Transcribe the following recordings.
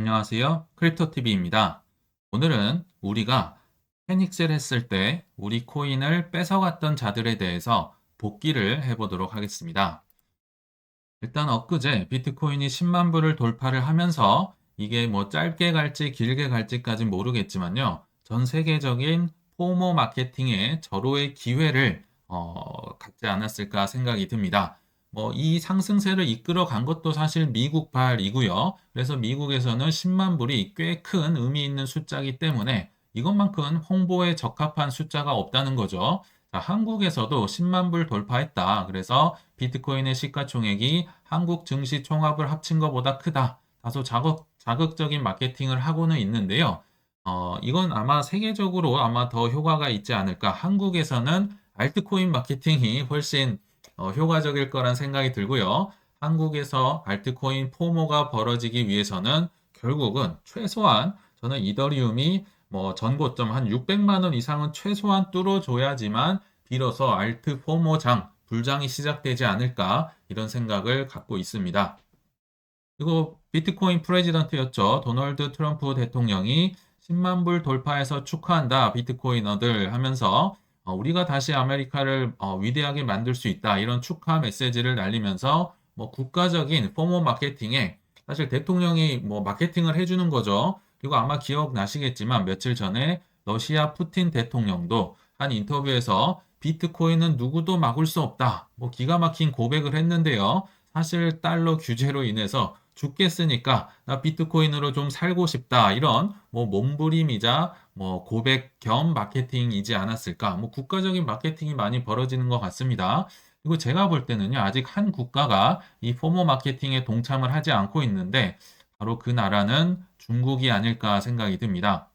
안녕하세요. 크립토TV입니다. 오늘은 우리가 패닉셀 했을 때 우리 코인을 뺏어갔던 자들에 대해서 복귀를 해보도록 하겠습니다. 일단 엊그제 비트코인이 10만 불을 돌파를 하면서 이게 뭐 짧게 갈지 길게 갈지까진 모르겠지만요. 전 세계적인 포모 마케팅의 절호의 기회를 어, 갖지 않았을까 생각이 듭니다. 뭐 이 상승세를 이끌어 간 것도 사실 미국발이고요. 그래서 미국에서는 10만 불이 꽤 큰 의미 있는 숫자이기 때문에 이것만큼 홍보에 적합한 숫자가 없다는 거죠. 자, 한국에서도 10만 불 돌파했다. 그래서 비트코인의 시가총액이 한국 증시 총합을 합친 것보다 크다. 다소 자극, 자극적인 마케팅을 하고는 있는데요. 어, 이건 아마 세계적으로 아마 더 효과가 있지 않을까. 한국에서는 알트코인 마케팅이 훨씬 어, 효과적일 거란 생각이 들고요. 한국에서 알트코인 포모가 벌어지기 위해서는 결국은 최소한 저는 이더리움이 뭐 전고점 한 600만 원 이상은 최소한 뚫어줘야지만 비로소 알트 포모장 불장이 시작되지 않을까 이런 생각을 갖고 있습니다. 그리고 비트코인 프레지던트였죠. 도널드 트럼프 대통령이 10만 불 돌파해서 축하한다 비트코이너들 하면서 어, 우리가 다시 아메리카를 어, 위대하게 만들 수 있다 이런 축하 메시지를 날리면서 뭐 국가적인 포모 마케팅에 사실 대통령이 뭐 마케팅을 해주는 거죠. 그리고 아마 기억나시겠지만 며칠 전에 러시아 푸틴 대통령도 한 인터뷰에서 비트코인은 누구도 막을 수 없다. 뭐 기가 막힌 고백을 했는데요. 사실 달러 규제로 인해서 죽겠으니까 나 비트코인으로 좀 살고 싶다. 이런 뭐 몸부림이자 뭐 고백 겸 마케팅이지 않았을까. 뭐 국가적인 마케팅이 많이 벌어지는 것 같습니다. 그리고 제가 볼 때는요. 아직 한 국가가 이 포모 마케팅에 동참을 하지 않고 있는데 바로 그 나라는 중국이 아닐까 생각이 듭니다.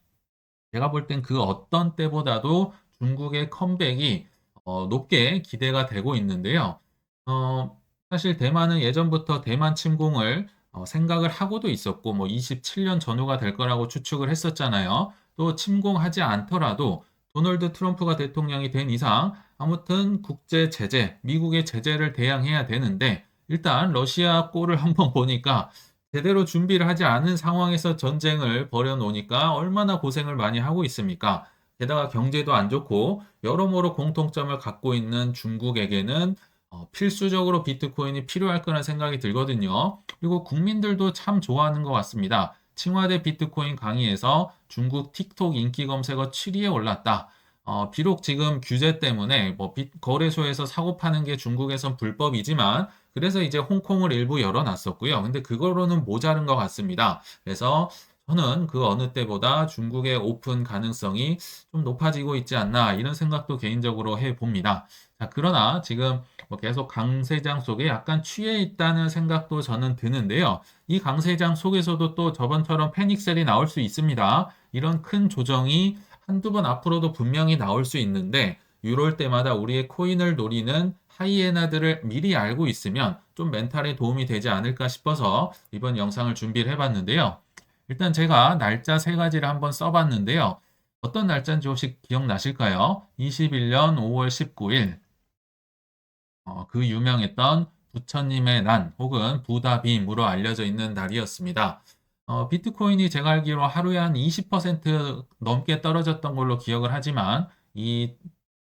제가 볼 땐 그 어떤 때보다도 중국의 컴백이 어, 높게 기대가 되고 있는데요. 어, 사실 대만은 예전부터 대만 침공을 어, 생각을 하고도 있었고, 뭐 27년 전후가 될 거라고 추측을 했었잖아요. 또 침공하지 않더라도 도널드 트럼프가 대통령이 된 이상 아무튼 국제 제재, 미국의 제재를 대항해야 되는데 일단 러시아 꼴을 한번 보니까 제대로 준비를 하지 않은 상황에서 전쟁을 벌여놓으니까 얼마나 고생을 많이 하고 있습니까? 게다가 경제도 안 좋고 여러모로 공통점을 갖고 있는 중국에게는 어, 필수적으로 비트코인이 필요할 거란 생각이 들거든요. 그리고 국민들도 참 좋아하는 것 같습니다. 칭화대 비트코인 강의에서 중국 틱톡 인기 검색어 7위에 올랐다. 어, 비록 지금 규제 때문에 뭐 거래소에서 사고 파는 게 중국에선 불법이지만 그래서 이제 홍콩을 일부 열어놨었고요. 근데 그거로는 모자른 것 같습니다. 그래서 저는 그 어느 때보다 중국의 오픈 가능성이 좀 높아지고 있지 않나 이런 생각도 개인적으로 해 봅니다. 자, 그러나 지금 뭐 계속 강세장 속에 약간 취해 있다는 생각도 저는 드는데요. 이 강세장 속에서도 또 저번처럼 패닉셀이 나올 수 있습니다. 이런 큰 조정이 한두 번 앞으로도 분명히 나올 수 있는데 이럴 때마다 우리의 코인을 노리는 하이에나들을 미리 알고 있으면 좀 멘탈에 도움이 되지 않을까 싶어서 이번 영상을 준비를 해봤는데요. 일단 제가 날짜 세 가지를 한번 써봤는데요. 어떤 날짜인지 혹시 기억나실까요? 21년 5월 19일. 어, 그 유명했던 부처님의 난 혹은 부다빔으로 알려져 있는 날이었습니다. 어, 비트코인이 제가 알기로 하루에 한 20% 넘게 떨어졌던 걸로 기억을 하지만 이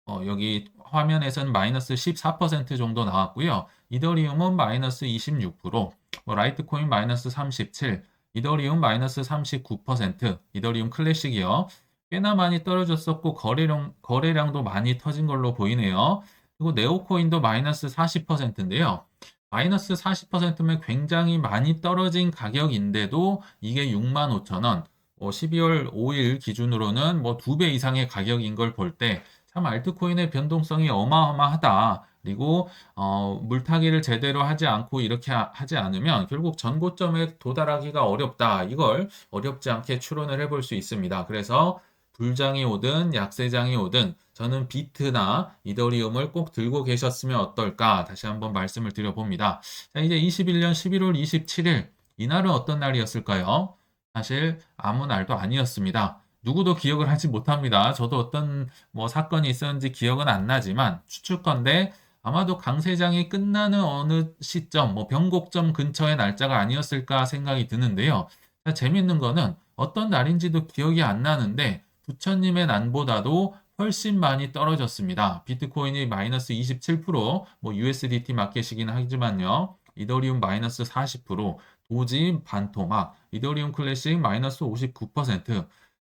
어, 여기 화면에서는 마이너스 14% 정도 나왔고요. 이더리움은 마이너스 26%, 뭐 라이트코인 마이너스 37, 이더리움 마이너스 39%, 이더리움 클래식이요. 꽤나 많이 떨어졌었고 거래량, 거래량도 많이 터진 걸로 보이네요. 그리고 네오코인도 마이너스 40%인데요. 마이너스 40%면 굉장히 많이 떨어진 가격인데도 이게 65,000원, 뭐 12월 5일 기준으로는 뭐 두 배 이상의 가격인 걸 볼 때 참 알트코인의 변동성이 어마어마하다. 그리고 어, 물타기를 제대로 하지 않고 이렇게 하지 않으면 결국 전고점에 도달하기가 어렵다. 이걸 어렵지 않게 추론을 해볼 수 있습니다. 그래서 불장이 오든 약세장이 오든 저는 비트나 이더리움을 꼭 들고 계셨으면 어떨까 다시 한번 말씀을 드려봅니다. 자, 이제 21년 11월 27일 이날은 어떤 날이었을까요? 사실 아무 날도 아니었습니다. 누구도 기억을 하지 못합니다. 저도 어떤 뭐 사건이 있었는지 기억은 안 나지만 추측건데 아마도 강세장이 끝나는 어느 시점, 뭐 변곡점 근처의 날짜가 아니었을까 생각이 드는데요. 자, 재밌는 거는 어떤 날인지도 기억이 안 나는데 부처님의 난보다도 훨씬 많이 떨어졌습니다. 비트코인이 마이너스 27%, 뭐 USDT 마켓이긴 하지만요. 이더리움 마이너스 40%, 도지 반토막, 이더리움 클래식 마이너스 59%.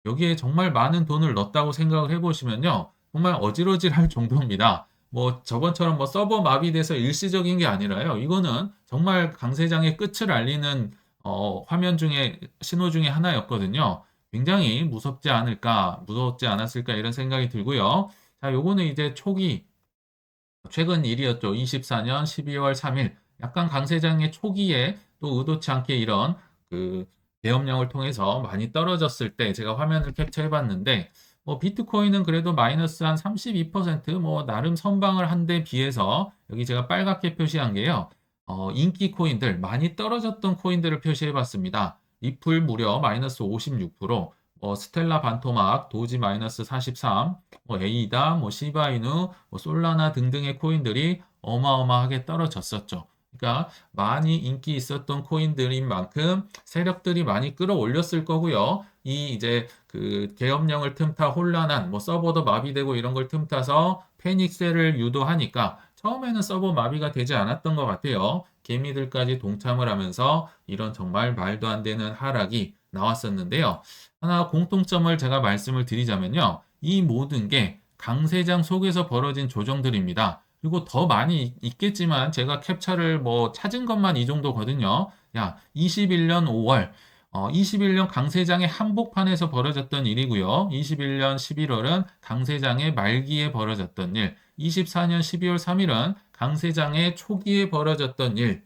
여기에 정말 많은 돈을 넣었다고 생각을 해보시면요. 정말 어지러질 할 정도입니다. 뭐 저번처럼 뭐 서버 마비돼서 일시적인 게 아니라요. 이거는 정말 강세장의 끝을 알리는 어, 화면 중에 신호 중에 하나였거든요. 굉장히 무섭지 않을까, 무섭지 않았을까 이런 생각이 들고요. 자, 요거는 이제 초기 최근 일이었죠. 24년 12월 3일 약간 강세장의 초기에 또 의도치 않게 이런 그 계엄령을 통해서 많이 떨어졌을 때 제가 화면을 캡처해 봤는데 뭐 비트코인은 그래도 마이너스 한 32%뭐 나름 선방을 한 데 비해서 여기 제가 빨갛게 표시한 게요. 어, 인기 코인들 많이 떨어졌던 코인들을 표시해 봤습니다. 리플 무려 마이너스 56%, 뭐 스텔라 반토막, 도지 마이너스 43, 뭐 에이다, 뭐 시바이누, 뭐 솔라나 등등의 코인들이 어마어마하게 떨어졌었죠. 그러니까 많이 인기 있었던 코인들인 만큼 세력들이 많이 끌어올렸을 거고요. 이 이제 그 계엄령을 틈타 혼란한 뭐 서버도 마비되고 이런 걸 틈타서 패닉셀을 유도하니까 처음에는 서버 마비가 되지 않았던 것 같아요. 개미들까지 동참을 하면서 이런 정말 말도 안 되는 하락이 나왔었는데요. 하나 공통점을 제가 말씀을 드리자면요. 이 모든 게 강세장 속에서 벌어진 조정들입니다. 그리고 더 많이 있겠지만 제가 캡처를 뭐 찾은 것만 이 정도거든요. 야, 21년 5월 어, 21년 강세장의 한복판에서 벌어졌던 일이고요. 21년 11월은 강세장의 말기에 벌어졌던 일. 24년 12월 3일은 강세장의 초기에 벌어졌던 일.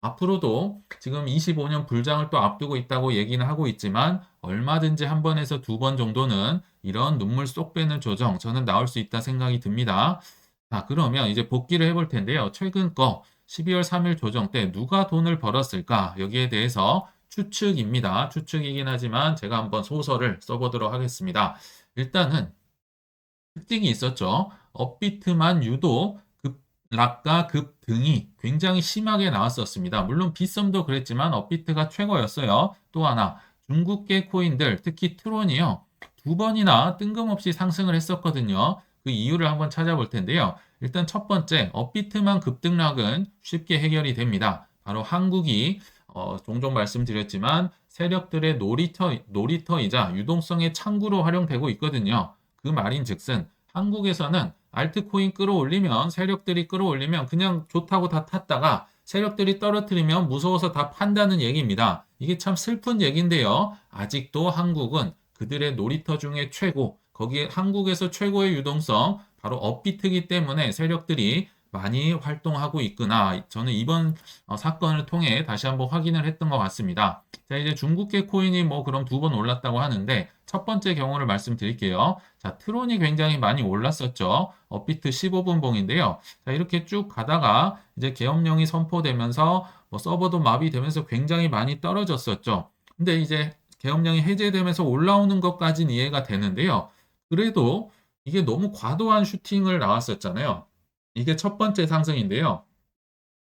앞으로도 지금 25년 불장을 또 앞두고 있다고 얘기는 하고 있지만 얼마든지 한 번에서 두 번 정도는 이런 눈물 쏙 빼는 조정 저는 나올 수 있다 생각이 듭니다. 자, 그러면 이제 복기를 해볼 텐데요. 최근 거 12월 3일 조정 때 누가 돈을 벌었을까? 여기에 대해서 추측입니다. 추측이긴 하지만 제가 한번 소설을 써보도록 하겠습니다. 일단은 특징이 있었죠. 업비트만 유독 급락과 급등이 굉장히 심하게 나왔었습니다. 물론 빗썸도 그랬지만 업비트가 최고였어요. 또 하나 중국계 코인들 특히 트론이요. 두 번이나 뜬금없이 상승을 했었거든요. 그 이유를 한번 찾아볼 텐데요. 일단 첫 번째 업비트만 급등락은 쉽게 해결이 됩니다. 바로 한국이 어, 종종 말씀드렸지만 세력들의 놀이터, 놀이터이자 유동성의 창구로 활용되고 있거든요. 그 말인 즉슨 한국에서는 알트코인 끌어올리면 세력들이 끌어올리면 그냥 좋다고 다 탔다가 세력들이 떨어뜨리면 무서워서 다 판다는 얘기입니다. 이게 참 슬픈 얘기인데요. 아직도 한국은 그들의 놀이터 중에 최고, 거기에 한국에서 최고의 유동성, 바로 업비트기 때문에 세력들이 많이 활동하고 있구나. 저는 이번 어, 사건을 통해 다시 한번 확인을 했던 것 같습니다. 자, 이제 중국계 코인이 뭐 그럼 두 번 올랐다고 하는데 첫 번째 경우를 말씀드릴게요. 자, 트론이 굉장히 많이 올랐었죠. 업비트 15분 봉인데요. 자, 이렇게 쭉 가다가 이제 계엄령이 선포되면서 뭐 서버도 마비되면서 굉장히 많이 떨어졌었죠. 근데 이제 계엄령이 해제되면서 올라오는 것까지는 이해가 되는데요. 그래도 이게 너무 과도한 슈팅을 나왔었잖아요. 이게 첫 번째 상승인데요.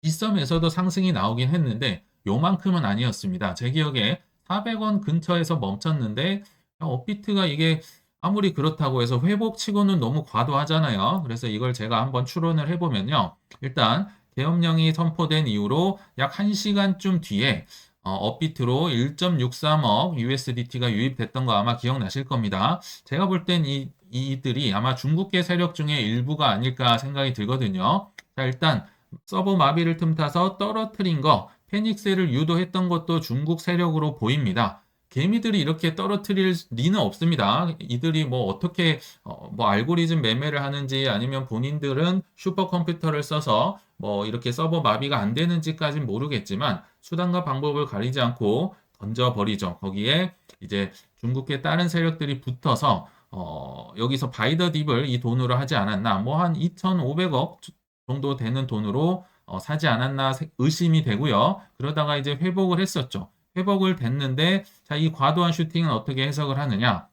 빗썸에서도 상승이 나오긴 했는데 요만큼은 아니었습니다. 제 기억에 400원 근처에서 멈췄는데 업비트가 이게 아무리 그렇다고 해서 회복치고는 너무 과도하잖아요. 그래서 이걸 제가 한번 추론을 해보면요. 일단 계엄령이 선포된 이후로 약 1시간쯤 뒤에 어, 업비트로 1.63억 USDT가 유입됐던 거 아마 기억나실 겁니다. 제가 볼 땐 이, 이들이 아마 중국계 세력 중에 일부가 아닐까 생각이 들거든요. 자, 일단 서버 마비를 틈타서 떨어뜨린 거, 페닉스를 유도했던 것도 중국 세력으로 보입니다. 개미들이 이렇게 떨어뜨릴 리는 없습니다. 이들이 뭐 어떻게 어, 뭐 알고리즘 매매를 하는지 아니면 본인들은 슈퍼컴퓨터를 써서 뭐 이렇게 서버 마비가 안 되는지까지는 모르겠지만 수단과 방법을 가리지 않고 던져버리죠. 거기에 이제 중국계 다른 세력들이 붙어서 어, 여기서 바이더 딥을 이 돈으로 하지 않았나 뭐 한 2,500억 정도 되는 돈으로 어, 사지 않았나 의심이 되고요. 그러다가 이제 회복을 했었죠. 회복을 됐는데 자, 이 과도한 슈팅은 어떻게 해석을 하느냐?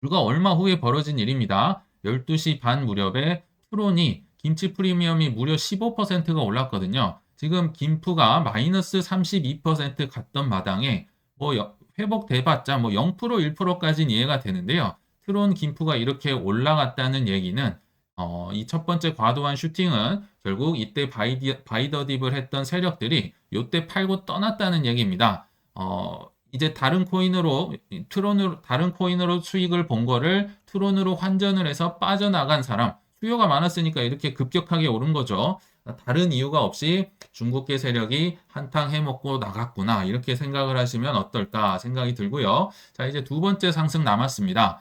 불과 얼마 후에 벌어진 일입니다. 12시 반 무렵에 트론이 김치 프리미엄이 무려 15%가 올랐거든요. 지금 김프가 마이너스 32% 갔던 마당에 뭐 여- 회복돼봤자 뭐 0% 1%까지는 이해가 되는데요. 트론 김프가 이렇게 올라갔다는 얘기는 어, 이 첫 번째 과도한 슈팅은 결국 이때 바이디, 바이더딥을 했던 세력들이 요때 팔고 떠났다는 얘기입니다. 어, 이제 다른 코인으로 트론으로 다른 코인으로 수익을 본 거를 트론으로 환전을 해서 빠져나간 사람 수요가 많았으니까 이렇게 급격하게 오른 거죠. 다른 이유가 없이 중국계 세력이 한탕 해먹고 나갔구나 이렇게 생각을 하시면 어떨까 생각이 들고요. 자 이제 두 번째 상승 남았습니다.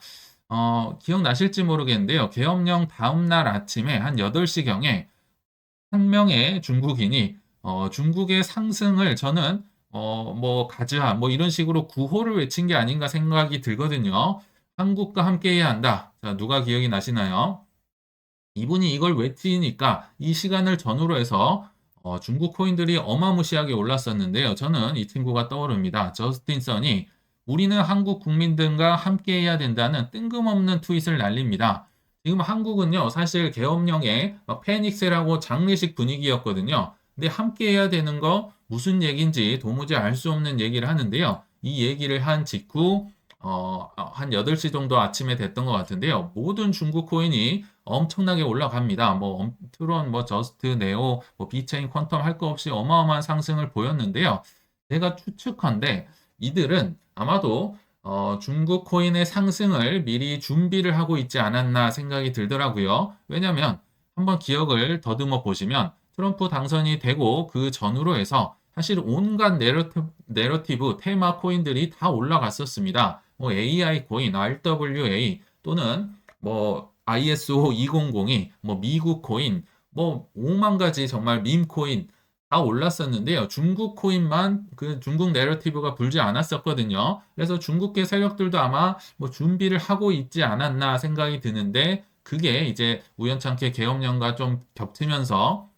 어, 기억나실지 모르겠는데요. 계엄령 다음날 아침에 한 8시경에 한 명의 중국인이 어, 중국의 상승을 저는 어, 뭐 가자 뭐 이런 식으로 구호를 외친 게 아닌가 생각이 들거든요. 한국과 함께해야 한다. 자, 누가 기억이 나시나요? 이분이 이걸 외치니까 이 시간을 전후로 해서 어, 중국 코인들이 어마무시하게 올랐었는데요. 저는 이 친구가 떠오릅니다. 저스틴 선이 우리는 한국 국민들과 함께해야 된다는 뜬금없는 트윗을 날립니다. 지금 한국은요, 사실 막 패닉세라고 장례식 분위기였거든요. 근데 함께해야 되는 거 무슨 얘기인지 도무지 알 수 없는 얘기를 하는데요. 이 얘기를 한 직후 어, 한 8시 정도 아침에 됐던 것 같은데요. 모든 중국 코인이 엄청나게 올라갑니다. 뭐 엄- 트론, 뭐 저스트, 네오, 뭐 비체인, 퀀텀 할 거 없이 어마어마한 상승을 보였는데요. 제가 추측한데 이들은 아마도 어, 중국 코인의 상승을 미리 준비를 하고 있지 않았나 생각이 들더라고요. 왜냐하면 한번 기억을 더듬어 보시면 트럼프 당선이 되고 그 전후로 해서 사실 온갖 내러티브, 내러티브 테마 코인들이 다 올라갔었습니다. 뭐 AI 코인, RWA 또는 뭐 ISO 2002, 뭐 미국 코인, 뭐 5만 가지 정말 밈 코인 다 올랐었는데요. 중국 코인만 그 중국 내러티브가 불지 않았었거든요. 그래서 중국계 세력들도 아마 뭐 준비를 하고 있지 않았나 생각이 드는데 그게 이제 우연찮게 계엄령과 좀 겹치면서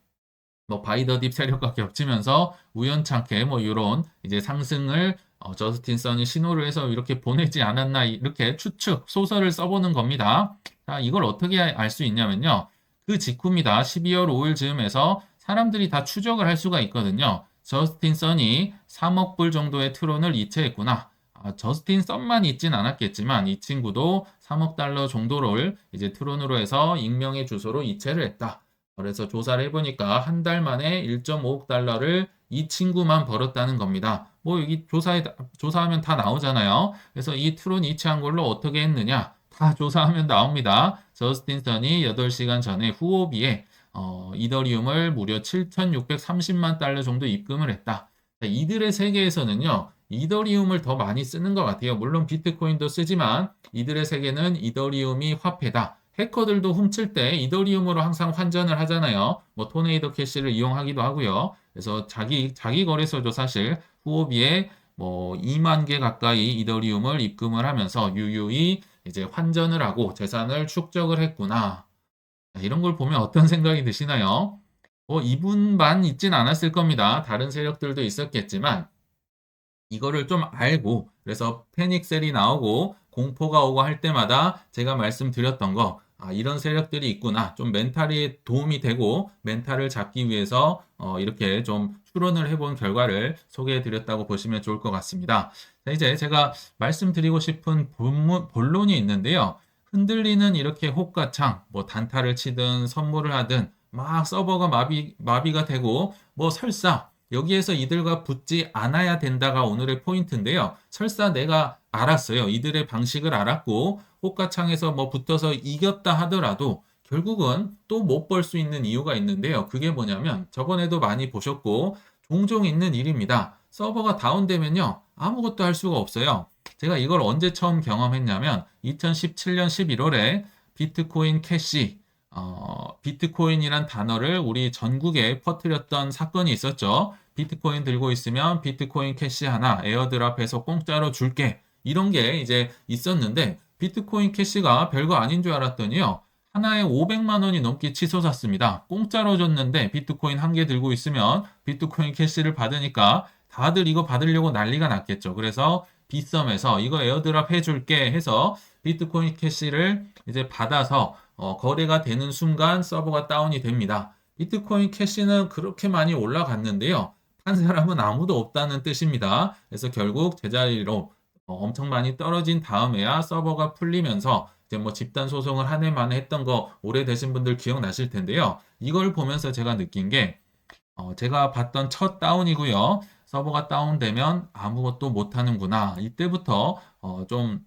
뭐 바이더딥 세력과 겹치면서 우연찮게 뭐 이런 이제 상승을 어, 저스틴 선이 신호를 해서 이렇게 보내지 않았나 이렇게 추측 소설을 써보는 겁니다. 자, 이걸 어떻게 알 수 있냐면요. 그 직후입니다. 12월 5일 즈음에서 사람들이 다 추적을 할 수가 있거든요. 저스틴 선이 3억 불 정도의 트론을 이체했구나. 아, 저스틴 썬만 있진 않았겠지만 이 친구도 3억 달러 정도를 이제 트론으로 해서 익명의 주소로 이체를 했다. 그래서 조사를 해보니까 한 달 만에 1.5억 달러를 이 친구만 벌었다는 겁니다. 뭐 여기 조사에 조사하면 다 나오잖아요. 그래서 이 트론 이체한 걸로 어떻게 했느냐? 다 조사하면 나옵니다. 저스틴 선이 8시간 전에 후오비에 어, 이더리움을 무려 7,630만 달러 정도 입금을 했다. 자, 이들의 세계에서는요, 이더리움을 더 많이 쓰는 것 같아요. 물론 비트코인도 쓰지만 이들의 세계는 이더리움이 화폐다. 해커들도 훔칠 때 이더리움으로 항상 환전을 하잖아요. 뭐 토네이도 캐시를 이용하기도 하고요. 그래서 자기 자기 거래소도 사실 후오비에 뭐 2만 개 가까이 이더리움을 입금을 하면서 유유히 이제 환전을 하고 재산을 축적을 했구나. 자, 이런 걸 보면 어떤 생각이 드시나요? 뭐 이분만 있진 않았을 겁니다. 다른 세력들도 있었겠지만 이거를 좀 알고 그래서 패닉셀이 나오고 공포가 오고 할 때마다 제가 말씀드렸던 거 아, 이런 세력들이 있구나. 좀 멘탈이 도움이 되고 멘탈을 잡기 위해서 어, 이렇게 좀 추론을 해본 결과를 소개해 드렸다고 보시면 좋을 것 같습니다. 자, 이제 제가 말씀드리고 싶은 본문, 본론이 있는데요. 흔들리는 이렇게 호가창, 뭐 단타를 치든 선물을 하든 막 서버가 마비, 마비가 되고 뭐 설사 여기에서 이들과 붙지 않아야 된다가 오늘의 포인트인데요. 설사 내가 알았어요. 이들의 방식을 알았고 호가창에서 뭐 붙어서 이겼다 하더라도 결국은 또 못 벌 수 있는 이유가 있는데요. 그게 뭐냐면 저번에도 많이 보셨고 종종 있는 일입니다. 서버가 다운되면요. 아무것도 할 수가 없어요. 제가 이걸 언제 처음 경험했냐면 2017년 11월에 비트코인 캐시 어, 비트코인이란 단어를 우리 전국에 퍼뜨렸던 사건이 있었죠. 비트코인 들고 있으면 비트코인 캐시 하나 에어드랍해서 공짜로 줄게. 이런 게 이제 있었는데 비트코인 캐시가 별거 아닌 줄 알았더니요. 하나에 500만 원이 넘게 치솟았습니다. 공짜로 줬는데 비트코인 한 개 들고 있으면 비트코인 캐시를 받으니까 다들 이거 받으려고 난리가 났겠죠. 그래서 빗썸에서 이거 에어드랍 해줄게 해서 비트코인 캐시를 이제 받아서 어, 거래가 되는 순간 서버가 다운이 됩니다. 비트코인 캐시는 그렇게 많이 올라갔는데요. 한 사람은 아무도 없다는 뜻입니다. 그래서 결국 제자리로 어, 엄청 많이 떨어진 다음에야 서버가 풀리면서 이제 뭐 집단 소송을 한 해 만에 했던 거 오래되신 분들 기억나실 텐데요. 이걸 보면서 제가 느낀 게 어, 제가 봤던 첫 다운이고요. 서버가 다운되면 아무것도 못하는구나. 이때부터 어, 좀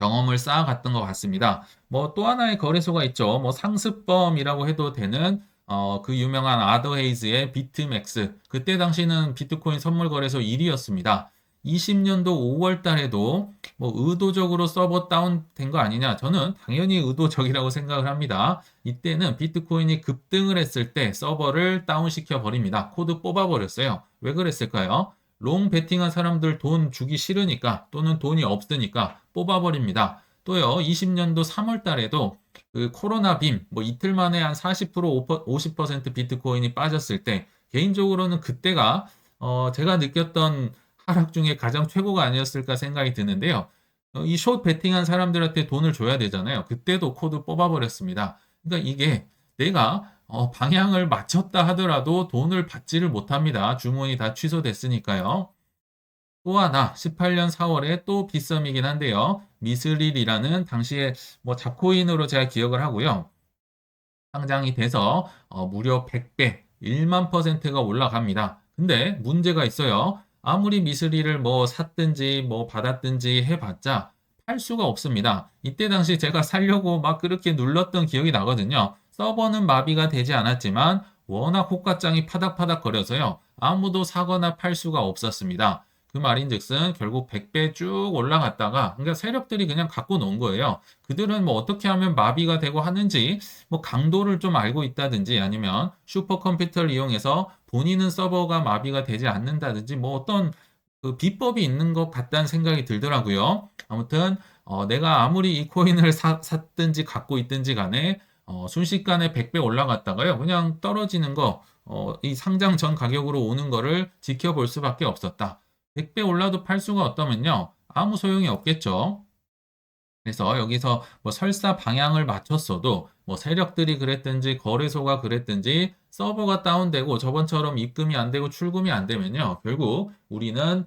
경험을 쌓아갔던 것 같습니다. 뭐 또 하나의 거래소가 있죠. 뭐 상습범이라고 해도 되는 어, 그 유명한 아더헤이즈의 비트맥스. 그때 당시는 비트코인 선물 거래소 1위였습니다. 20년도 5월 달에도 뭐 의도적으로 서버 다운된 거 아니냐? 저는 당연히 의도적이라고 생각을 합니다. 이때는 비트코인이 급등을 했을 때 서버를 다운시켜 버립니다. 코드 뽑아 버렸어요. 왜 그랬을까요? 롱 베팅한 사람들 돈 주기 싫으니까 또는 돈이 없으니까 뽑아 버립니다. 또요, 20년도 3월 달에도 그 코로나 빔, 뭐 이틀 만에 한 40%, 50% 비트코인이 빠졌을 때, 개인적으로는 그때가, 어, 제가 느꼈던 하락 중에 가장 최고가 아니었을까 생각이 드는데요. 어, 이숏 베팅한 사람들한테 돈을 줘야 되잖아요. 그때도 코드 뽑아버렸습니다. 그러니까 이게 내가 어, 방향을 맞췄다 하더라도 돈을 받지를 못합니다. 주문이 다 취소됐으니까요. 또 하나 18년 4월에 또 빗썸이긴 한데요. 미스릴이라는 당시에 뭐 잡코인으로 제가 기억을 하고요. 상장이 돼서 어, 무려 100배, 1만 퍼센트가 올라갑니다. 근데 문제가 있어요. 아무리 미스릴을 뭐 샀든지 뭐 받았든지 해봤자 팔 수가 없습니다. 이때 당시 제가 살려고 막 그렇게 눌렀던 기억이 나거든요. 서버는 마비가 되지 않았지만 워낙 호가장이 파닥파닥 거려서요. 아무도 사거나 팔 수가 없었습니다. 그 말인즉슨 결국 100배 쭉 올라갔다가 그러니까 세력들이 그냥 갖고 놓은 거예요. 그들은 뭐 어떻게 하면 마비가 되고 하는지 뭐 강도를 좀 알고 있다든지 아니면 슈퍼컴퓨터를 이용해서 본인은 서버가 마비가 되지 않는다든지 뭐 어떤 그 비법이 있는 것 같다는 생각이 들더라고요. 아무튼 어, 내가 아무리 이 코인을 사, 샀든지 갖고 있든지 간에 어, 순식간에 100배 올라갔다가요. 그냥 떨어지는 거, 어, 이 상장 전 가격으로 오는 거를 지켜볼 수밖에 없었다. 100배 올라도 팔 수가 없다면요. 아무 소용이 없겠죠. 그래서 여기서 뭐 설사 방향을 맞췄어도 뭐 세력들이 그랬든지 거래소가 그랬든지 서버가 다운되고 저번처럼 입금이 안 되고 출금이 안 되면요. 결국 우리는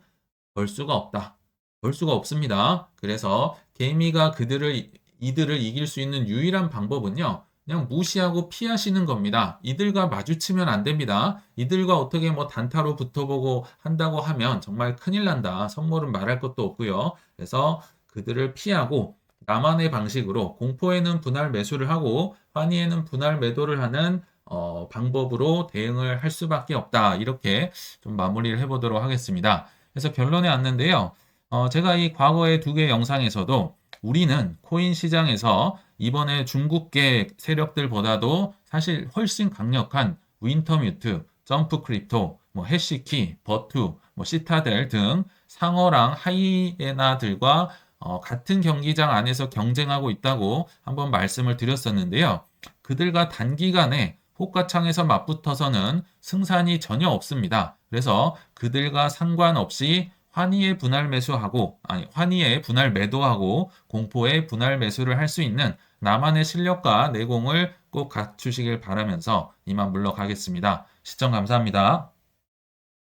벌 수가 없다. 벌 수가 없습니다. 그래서 개미가 그들을 이들을 이길 수 있는 유일한 방법은요. 그냥 무시하고 피하시는 겁니다. 이들과 마주치면 안 됩니다. 이들과 어떻게 뭐 단타로 붙어보고 한다고 하면 정말 큰일 난다. 선물은 말할 것도 없고요. 그래서 그들을 피하고 나만의 방식으로 공포에는 분할 매수를 하고 환희에는 분할 매도를 하는 어, 방법으로 대응을 할 수밖에 없다. 이렇게 좀 마무리를 해보도록 하겠습니다. 그래서 결론에 왔는데요. 어, 제가 이 과거의 두 개 영상에서도 우리는 코인 시장에서 이번에 중국계 세력들보다도 사실 훨씬 강력한 윈터뮤트, 점프 크립토, 뭐 해시키, 버투, 뭐 시타델 등 상어랑 하이에나들과 어, 같은 경기장 안에서 경쟁하고 있다고 한번 말씀을 드렸었는데요. 그들과 단기간에 호가창에서 맞붙어서는 승산이 전혀 없습니다. 그래서 그들과 상관없이 환희의 분할 매수하고 아니 환희의 분할 매도하고 공포의 분할 매수를 할 수 있는 나만의 실력과 내공을 꼭 갖추시길 바라면서 이만 물러가겠습니다. 시청 감사합니다.